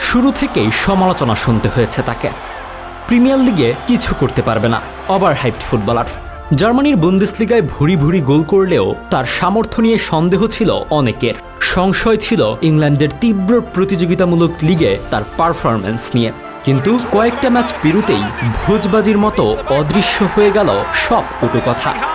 শুরু থেকেই সমালোচনা শুনতে হয়েছে তাকে। প্রিমিয়ার লিগে কিছু করতে পারবে না ওভার হাইপড ফুটবলার। জার্মানির বুন্দেসলিগায় ভুরি ভুরি গোল করলেও তার সামর্থ্য নিয়ে সন্দেহ ছিল অনেকের। সংশয় ছিল ইংল্যান্ডের তীব্র প্রতিযোগিতামূলক লিগে তার পারফরম্যান্স নিয়ে। কিন্তু কয়েকটা ম্যাচ পেরুতেই ভোজবাজির মতো অদৃশ্য হয়ে গেল সব কটু কথা.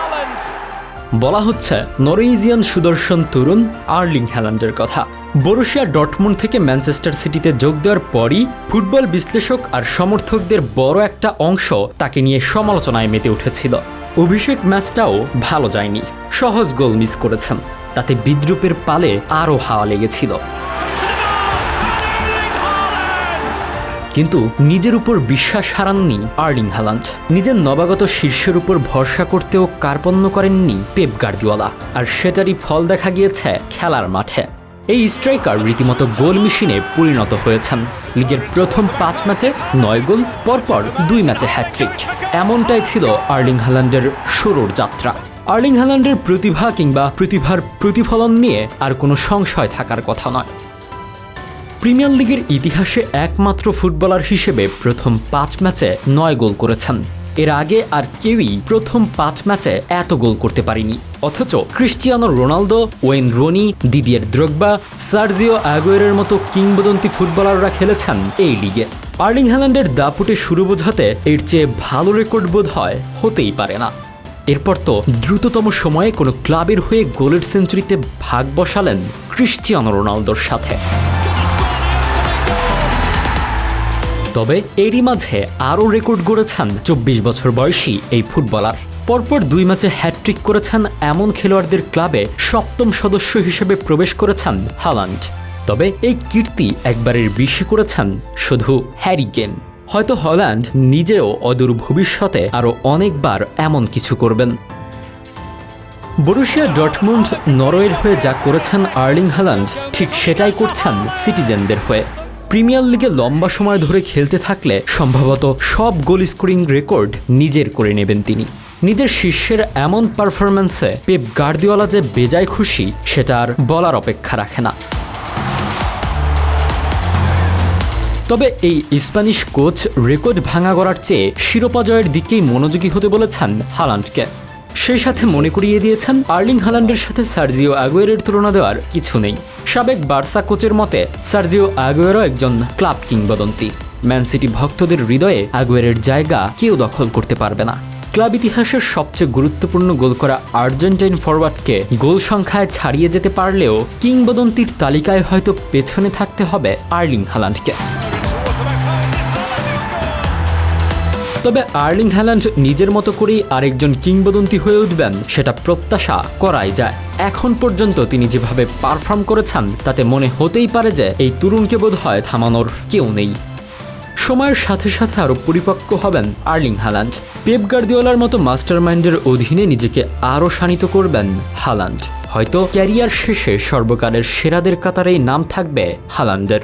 বলা হচ্ছে নরওয়েজিয়ান সুদর্শন তরুণ আর্লিং হ্যালান্ডের কথা। বরুশিয়া ডটমুন্ড থেকে ম্যানচেস্টার সিটিতে যোগ দেওয়ার পরই ফুটবল বিশ্লেষক আর সমর্থকদের বড় একটা অংশ তাকে নিয়ে সমালোচনায় মেতে উঠেছিল। অভিষেক ম্যাচটাও ভালো যায়নি। সহজ গোল মিস করেছেন। তাতে বিদ্রুপের পালে আরও হাওয়া লেগেছিল। কিন্তু নিজের উপর বিশ্বাস হারাননি আর্লিং হ্যালান্ড। নিজের নবাগত শীর্ষের উপর ভরসা করতেও কার্পণ্য করেননি পেপ গার্দিওয়ালা আর সেটারই ফল দেখা গিয়েছে খেলার মাঠে। এই স্ট্রাইকার রীতিমতো গোল মেশিনে পরিণত হয়েছেন। লিগের প্রথম পাঁচ ম্যাচে নয় গোল, পরপর দুই ম্যাচে হ্যাট্রিক এমনটাই ছিল আর্লিং হ্যালান্ডের শুরুর যাত্রা। আর্লিং হ্যালান্ডের প্রতিভা কিংবা প্রতিভার প্রতিফলন নিয়ে আর কোনো সংশয় থাকার কথা নয়। প্রিমিয়ার লিগের ইতিহাসে একমাত্র ফুটবলার হিসেবে প্রথম পাঁচ ম্যাচে নয় গোল করেছেন। এর আগে আর কেউই প্রথম পাঁচ ম্যাচে এত গোল করতে পারেনি। অথচ Cristiano Ronaldo, Wayne Rooney, Didier Drogba, Sergio অ্যাগুয়েরের মতো কিংবদন্তি ফুটবলাররা খেলেছেন এই লিগে। আর্লিং হ্যালান্ডের দাপুটে শুরু বোঝাতে এর চেয়ে ভালো রেকর্ড বোধ হয় হতেই পারে না। এরপর তো দ্রুততম সময়ে কোনো ক্লাবের হয়ে গোলের সেঞ্চুরিতে ভাগ বসালেন ক্রিস্টিয়ানো রোনালদোর সাথে। তবে এরই মাঝে আরও রেকর্ড গড়েছেন চব্বিশ বছর বয়সী এই ফুটবলার। পরপর দুই ম্যাচে হ্যাট্রিক করেছেন এমন খেলোয়াড়দের ক্লাবে সপ্তম সদস্য হিসেবে প্রবেশ করেছেন হালান্ড। তবে এই কীর্তি একবারের বেশি করেছেন শুধু হ্যারি গেন হয়তো হল্যান্ড নিজেও অদূর ভবিষ্যতে আরও অনেকবার এমন কিছু করবেন। বরুশিয়া ডটমুন্ড নরওয়ের হয়ে যা করেছেন আর্লিং হ্যালান্ড ঠিক সেটাই করছেন সিটিজেনদের হয়ে। প্রিমিয়ার লিগে লম্বা সময় ধরে খেলতে থাকলে সম্ভবত সব গোল স্কোরিং রেকর্ড নিজের করে নেবেন তিনি। নিজের শিষ্যের এমন পারফরম্যান্সে পেপ গার্দিওয়ালা যে বেজায় খুশি, সেটা আর বলার অপেক্ষা রাখে না। তবে এই স্প্যানিশ কোচ রেকর্ড ভাঙা করার চেয়ে শিরোপা জয়ের দিকেই মনোযোগী হতে বলেছেন হালান্ডকে। সেই সাথে মনে করিয়ে দিয়েছেন আর্লিং হালান্ডের সাথে সার্জিও আগুয়েরের তুলনা দেওয়ার কিছু নেই। সাবেক বার্সা কোচের মতে, সার্জিও আগুয়েরও একজন ক্লাব কিংবদন্তি। ম্যান সিটি ভক্তদের হৃদয়ে আগুয়েরের জায়গা কেউ দখল করতে পারবে না। ক্লাব ইতিহাসের সবচেয়ে গুরুত্বপূর্ণ গোল করা আর্জেন্টাইন ফরওয়ার্ডকে গোল সংখ্যায় ছাড়িয়ে যেতে পারলেও কিংবদন্তির তালিকায় হয়তো পেছনে থাকতে হবে আর্লিং হালান্ডকে। তবে আর্লিং হ্যালান্ড নিজের মতো করেই আরেকজন কিংবদন্তি হয়ে উঠবেন, সেটা প্রত্যাশা করাই যায়। এখন পর্যন্ত তিনি যেভাবে পারফর্ম করেছেন, তাতে মনে হতেই পারে যে এই তরুণকে বোধ হয় থামানোর কেউ নেই। সময়ের সাথে সাথে আরও পরিপক্ক হবেন আর্লিং হালান্ড পেপ গার্দিওলার মতো মাস্টারমাইন্ডের অধীনে নিজেকে আরও শানিত করবেন হালান্ড হয়তো ক্যারিয়ার শেষে সর্বকালের সেরাদের কাতারেই নাম থাকবে হালান্ডের